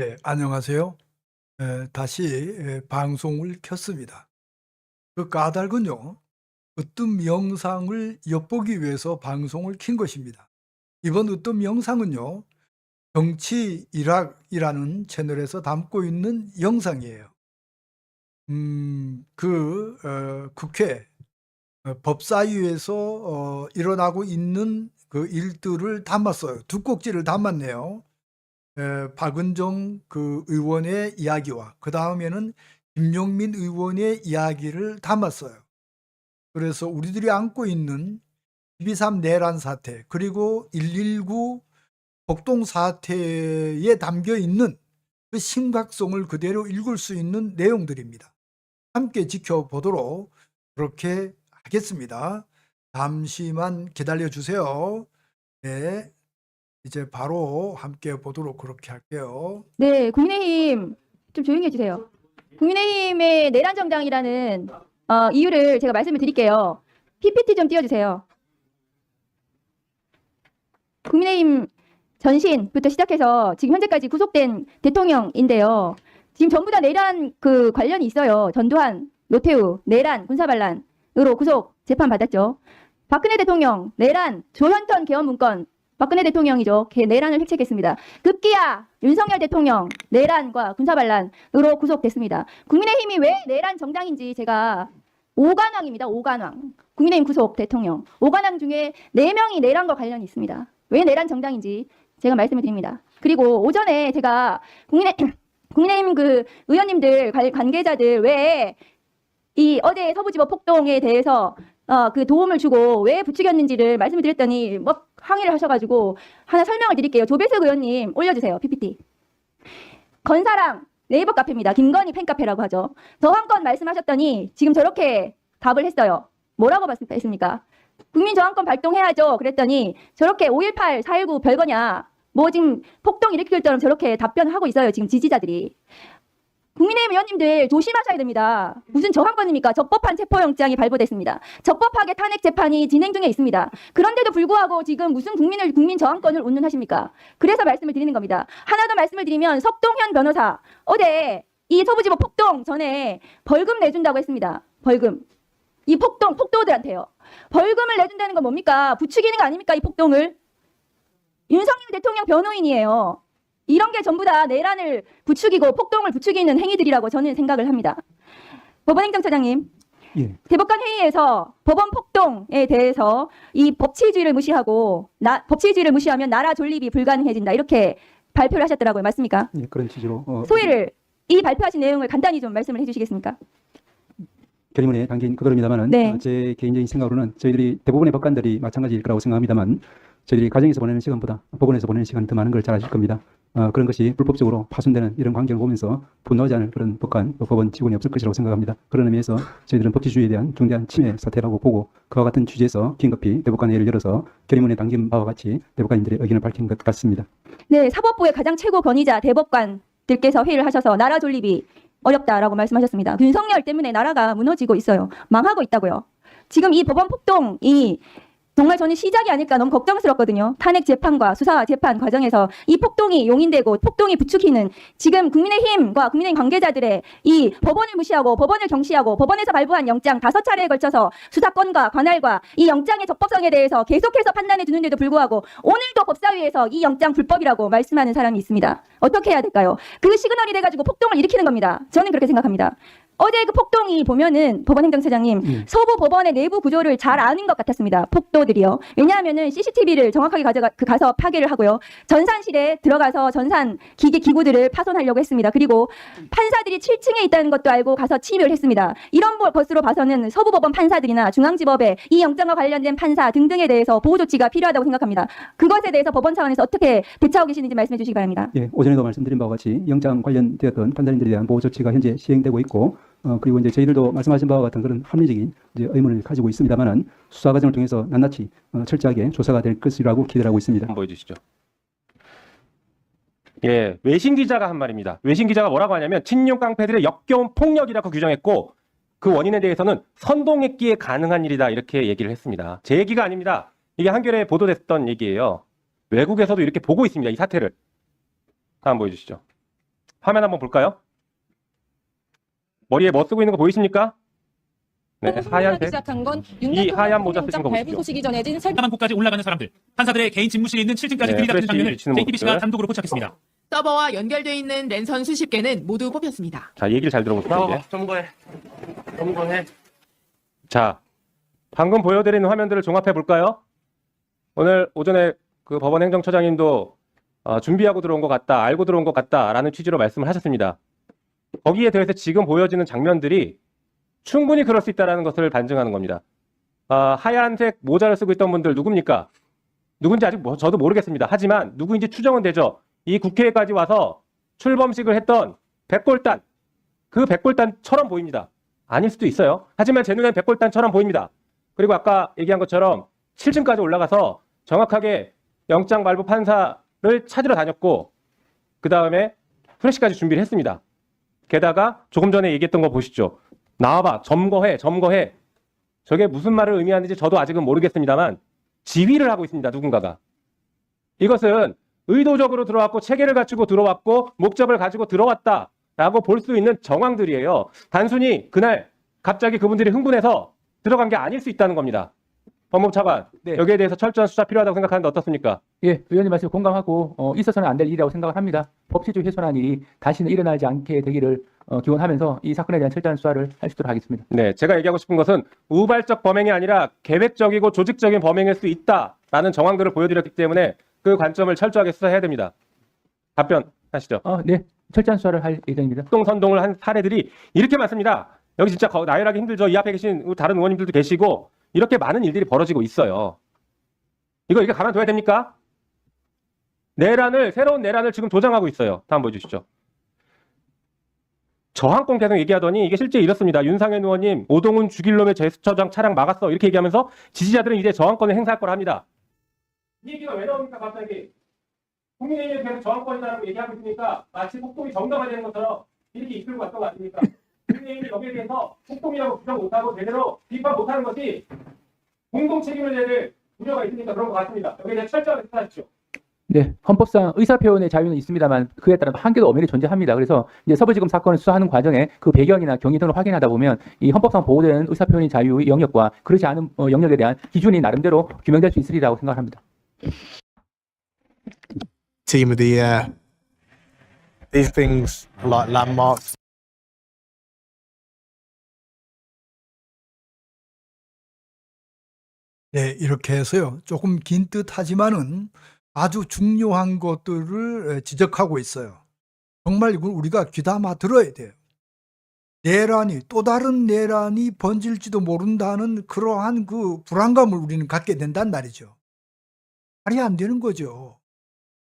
예, 안녕하세요. 에, 다시 에, 방송을 켰습니다. 그 까닭은요, 으뜸 영상을 엿보기 위해서 방송을 킨 것입니다. 이번 으뜸 영상은요, 정치 일학이라는 채널에서 담고 있는 영상이에요. 음, 그 어, 국회 어, 법사위에서 어, 일어나고 있는 그 일들을 담았어요. 두 꼭지를 담았네요. 에, 박은정 그 의원의 이야기와 그 다음에는 김용민 의원의 이야기를 담았어요. 그래서 우리들이 안고 있는 12.3 내란 사태 그리고 119 폭동 사태에 담겨 있는 그 심각성을 그대로 읽을 수 있는 내용들입니다. 함께 지켜보도록 그렇게 하겠습니다. 잠시만 기다려 주세요. 네. 이제 바로 함께 보도록 그렇게 할게요. 네, 국민의힘 좀 조용히 해주세요. 국민의힘의 내란 정당이라는 어, 이유를 제가 말씀을 드릴게요. PPT 좀 띄워주세요. 국민의힘 전신부터 시작해서 지금 현재까지 구속된 대통령인데요. 지금 전부 다 내란 그 관련이 있어요. 전두환, 노태우, 내란, 군사반란으로 구속 재판 받았죠. 박근혜 대통령 내란, 조현천 개헌 문건 박근혜 대통령이죠. 개 내란을 획책했습니다. 급기야 윤석열 대통령 내란과 군사반란으로 구속됐습니다. 국민의힘이 왜 내란 정당인지 제가 오관왕입니다. 오관왕. 국민의힘 구속 대통령. 오관왕 중에 네명이 내란과 관련이 있습니다. 왜 내란 정당인지 제가 말씀을 드립니다. 그리고 오전에 제가 국민의 국민의힘 그 의원님들 관- 관계자들 왜이 어제 서부지법 폭동에 대해서 어, 그 도움을 주고 왜 부추겼는지를 말씀을 드렸더니 뭐 항의를 하셔가지고 하나 설명을 드릴게요. 조배석 의원님 올려주세요. PPT. 건사랑 네이버 카페입니다. 김건희 팬카페라고 하죠. 저항권 말씀하셨더니 지금 저렇게 답을 했어요. 뭐라고 말씀했습니까? 국민 저항권 발동해야죠. 그랬더니 저렇게 5.18, 4.19 별거냐. 뭐 지금 폭동 일으킬 때처럼 저렇게 답변하고 있어요. 지금 지지자들이. 국민의힘 의원님들 조심하셔야 됩니다. 무슨 저항권입니까? 적법한 체포영장이 발부됐습니다. 적법하게 탄핵 재판이 진행 중에 있습니다. 그런데도 불구하고 지금 무슨 국민을 국민 저항권을 운운하십니까? 그래서 말씀을 드리는 겁니다. 하나 더 말씀을 드리면 석동현 변호사 어제 이 서부지법 폭동 전에 벌금 내준다고 했습니다. 벌금. 이 폭동 폭도들한테요. 벌금을 내준다는 건 뭡니까? 부추기는 거 아닙니까? 이 폭동을. 윤석열 대통령 변호인이에요. 이런 게 전부 다 내란을 부추기고 폭동을 부추기는 행위들이라고 저는 생각을 합니다. 법원행정처장님, 예, 대법관 회의에서 법원 폭동에 대해서 이 법치주의를 무시하고 나, 법치주의를 무시하면 나라 존립이 불가능해진다 이렇게 발표를 하셨더라고요. 맞습니까? 예, 그런 취지로 어, 소위를 이 발표하신 내용을 간단히 좀 말씀을 해주시겠습니까? 결의문에 담긴 그대로입니다만은 네. 어, 제 개인적인 생각으로는 저희들이 대부분의 법관들이 마찬가지일 거라고 생각합니다만 저희들이 가정에서 보내는 시간보다 법원에서 보내는 시간이 더 많은 걸 잘 아실 겁니다. 어, 그런 것이 불법적으로 파손되는 이런 광경을 보면서 분노하지 않을 그런 법관, 또 법원 직원이 없을 것이라고 생각합니다. 그런 의미에서 저희들은 법치주의에 대한 중대한 침해 사태라고 보고 그와 같은 취지에서 긴급히 대법관 회의를 열어서 결의문에 담긴 바와 같이 대법관님들의 의견을 밝힌 것 같습니다. 네, 사법부의 가장 최고 권위자 대법관들께서 회의를 하셔서 나라 존립이 어렵다라고 말씀하셨습니다. 윤석열 때문에 나라가 무너지고 있어요. 망하고 있다고요. 지금 이 법원 폭동이 정말 저는 시작이 아닐까 너무 걱정스럽거든요. 탄핵 재판과 수사 재판 과정에서 이 폭동이 용인되고 폭동이 부추기는 지금 국민의힘과 국민의힘 관계자들의 이 법원을 무시하고 법원을 경시하고 법원에서 발부한 영장 다섯 차례에 걸쳐서 수사권과 관할과 이 영장의 적법성에 대해서 계속해서 판단해 주는데도 불구하고 오늘도 법사위에서 이 영장 불법이라고 말씀하는 사람이 있습니다. 어떻게 해야 될까요? 그 시그널이 돼가지고 폭동을 일으키는 겁니다. 저는 그렇게 생각합니다. 어제 그 폭동이 보면은 법원 행정처장님 예. 서부 법원의 내부 구조를 잘 아는 것 같았습니다. 폭도들이요. 왜냐하면은 CCTV를 정확하게 가져가 그 가서 파괴를 하고요. 전산실에 들어가서 전산 기계 기구들을 파손하려고 했습니다. 그리고 판사들이 7층에 있다는 것도 알고 가서 침입을 했습니다. 이런 보- 것으로 봐서는 서부 법원 판사들이나 중앙지법의 이 영장과 관련된 판사 등등에 대해서 보호 조치가 필요하다고 생각합니다. 그것에 대해서 법원 차원에서 어떻게 대처하고 계시는지 말씀해 주시기 바랍니다. 예, 오전에도 말씀드린 바와 같이 영장 관련되었던 판사님들에 대한 보호 조치가 현재 시행되고 있고, 어, 그리고 이제 저희들도 말씀하신 바와 같은 그런 합리적인 이제 의문을 가지고 있습니다만은 수사 과정을 통해서 낱낱이 어, 철저하게 조사가 될 것이라고 기대를 하고 있습니다. 한번 보여주시죠. 예, 외신 기자가 한 말입니다. 외신 기자가 뭐라고 하냐면 친윤 깡패들의 역겨운 폭력이라고 규정했고 그 원인에 대해서는 선동했기에 가능한 일이다 이렇게 얘기를 했습니다. 제 얘기가 아닙니다. 이게 한겨레에 보도됐던 얘기예요. 외국에서도 이렇게 보고 있습니다. 이 사태를. 한번 보여주시죠. 화면 한번 볼까요? 머리에 뭐 쓰고 있는 거 보이십니까? 네, 하얀색. 시작한 건 이 하얀 모자 쓰신 거 보십시오. 소식이 전해진 설 사망국까지 올라가는 사람들, 판사들의 개인 집무실에 있는 7층까지 네, 들이닥치는 프레시 장면을 비치는 JTBC가 모습들. 단독으로 포착했습니다. 서버와 연결돼 있는 랜선 수십 개는 모두 뽑혔습니다. 자, 얘기를 잘 들어보세요. 이제. 점거해. 점거해. 자, 방금 보여드린 화면들을 종합해 볼까요? 오늘 오전에 그 법원 행정처장님도 어, 준비하고 들어온 것 같다, 알고 들어온 것 같다라는 취지로 말씀을 하셨습니다. 거기에 대해서 지금 보여지는 장면들이 충분히 그럴 수 있다라는 것을 반증하는 겁니다. 아, 하얀색 모자를 쓰고 있던 분들 누굽니까? 누군지 아직 뭐, 저도 모르겠습니다. 하지만 누구인지 추정은 되죠. 이 국회에까지 와서 출범식을 했던 백골단, 그 백골단처럼 보입니다. 아닐 수도 있어요. 하지만 제 눈엔 백골단처럼 보입니다. 그리고 아까 얘기한 것처럼 7층까지 올라가서 정확하게 영장 발부 판사를 찾으러 다녔고 그 다음에 프레시까지 준비를 했습니다. 게다가 조금 전에 얘기했던 거 보시죠. 나와봐, 점거해, 점거해. 저게 무슨 말을 의미하는지 저도 아직은 모르겠습니다만 지휘를 하고 있습니다. 누군가가. 이것은 의도적으로 들어왔고 체계를 갖추고 들어왔고 목적을 가지고 들어왔다라고 볼 수 있는 정황들이에요. 단순히 그날 갑자기 그분들이 흥분해서 들어간 게 아닐 수 있다는 겁니다. 법무부 차관, 네. 여기에 대해서 철저한 수사 필요하다고 생각하는데 어떻습니까? 예, 의원님 말씀 공감하고 어, 있어서는 안 될 일이라고 생각을 합니다. 법치주의 훼손한 일이 다시는 일어나지 않게 되기를 어, 기원하면서 이 사건에 대한 철저한 수사를 할 수 있도록 하겠습니다. 네, 제가 얘기하고 싶은 것은 우발적 범행이 아니라 계획적이고 조직적인 범행일 수 있다라는 정황들을 보여드렸기 때문에 그 관점을 철저하게 수사해야 됩니다. 답변 하시죠. 어, 네, 철저한 수사를 할 예정입니다. 합동 선동을 한 사례들이 이렇게 많습니다. 여기 진짜 거- 나열하기 힘들죠. 이 앞에 계신 다른 의원님들도 계시고 이렇게 많은 일들이 벌어지고 있어요. 이거 이게 가만둬야 됩니까? 내란을 새로운 내란을 지금 조장하고 있어요. 다음 보여주시죠. 저항권 계속 얘기하더니 이게 실제 이렇습니다. 윤상현 의원님 오동훈 죽일 놈의 제스처장 차량 막았어 이렇게 얘기하면서 지지자들은 이제 저항권을 행사할 거라 합니다. 이 얘기가 왜 나옵니까 갑자기? 국민의힘이 계속 저항권이라고 얘기하고 있으니까 마치 폭동이 정당화되는 것처럼 이렇게 이끌고 왔던 거 아닙니까? 국민의힘이 여기에 대해서 폭동이라고 규정 못하고 제대로 비판 못하는 것이 공동 책임을 내릴 우려가 있으니까 그런 것 같습니다. 여기에 대해 철저하게 수사하십시오. 네, 헌법상 의사 표현의 자유는 있습니다만 그에 따른 한계도 엄연히 존재합니다. 그래서 이제 서부지검 사건을 수사하는 과정에 그 배경이나 경위 등을 확인하다 보면 이 헌법상 보호되는 의사 표현의 자유의 영역과 그렇지 않은 어, 영역에 대한 기준이 나름대로 규명될 수 있으리라고 생각합니다. Team of the year. These things are like landmarks. 네, 이렇게 해서요. 조금 긴 듯하지만은 아주 중요한 것들을 에, 지적하고 있어요. 정말 이건 우리가 귀담아 들어야 돼요. 내란이 또 다른 내란이 번질지도 모른다는 그러한 그 불안감을 우리는 갖게 된단 말이죠. 말이 안 되는 거죠.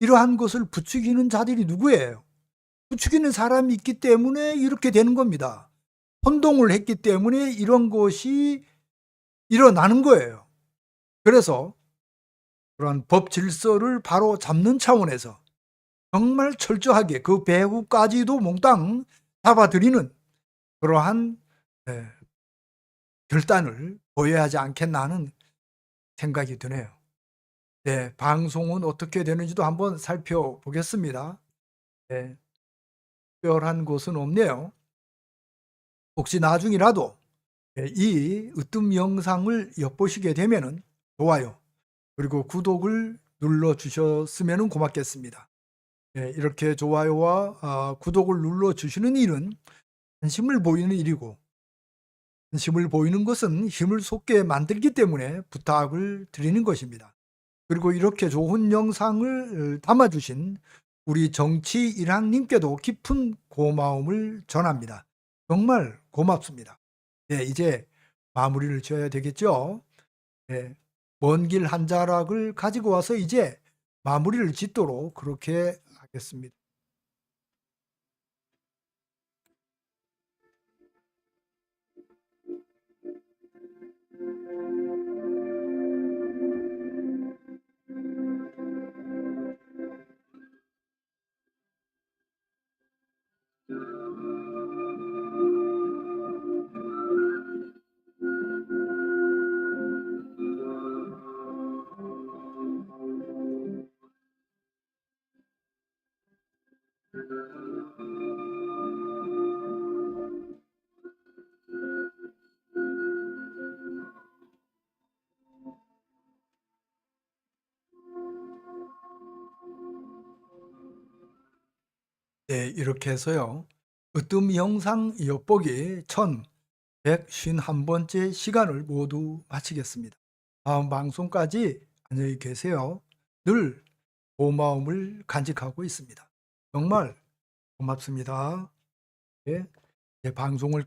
이러한 것을 부추기는 자들이 누구예요? 부추기는 사람이 있기 때문에 이렇게 되는 겁니다. 혼동을 했기 때문에 이런 것이 일어나는 거예요. 그래서 그런 법 질서를 바로 잡는 차원에서 정말 철저하게 그 배후까지도 몽땅 잡아들이는 그러한 예, 결단을 보여야 하지 않겠나 하는 생각이 드네요. 네, 방송은 어떻게 되는지도 한번 살펴보겠습니다. 네, 특별한 곳은 없네요. 혹시 나중이라도 예, 이 으뜸 영상을 엿보시게 되면은 좋아요 그리고 구독을 눌러 주셨으면 고맙겠습니다. 예, 이렇게 좋아요와 아, 구독을 눌러 주시는 일은 관심을 보이는 일이고 관심을 보이는 것은 힘을 솟게 만들기 때문에 부탁을 드리는 것입니다. 그리고 이렇게 좋은 영상을 담아주신 우리 정치 일학님께도 깊은 고마움을 전합니다. 정말 고맙습니다. 예, 이제 마무리를 지어야 되겠죠. 예, 먼 길 한 자락을 가지고 와서 이제 마무리를 짓도록 그렇게 하겠습니다. 네, 이렇게 해서요. 으뜸 영상 엿보기 1151번째 시간을 모두 마치겠습니다. 다음 방송까지 안녕히 계세요. 늘 고마움을 간직하고 있습니다. 정말 고맙습니다. 예, 예, 방송을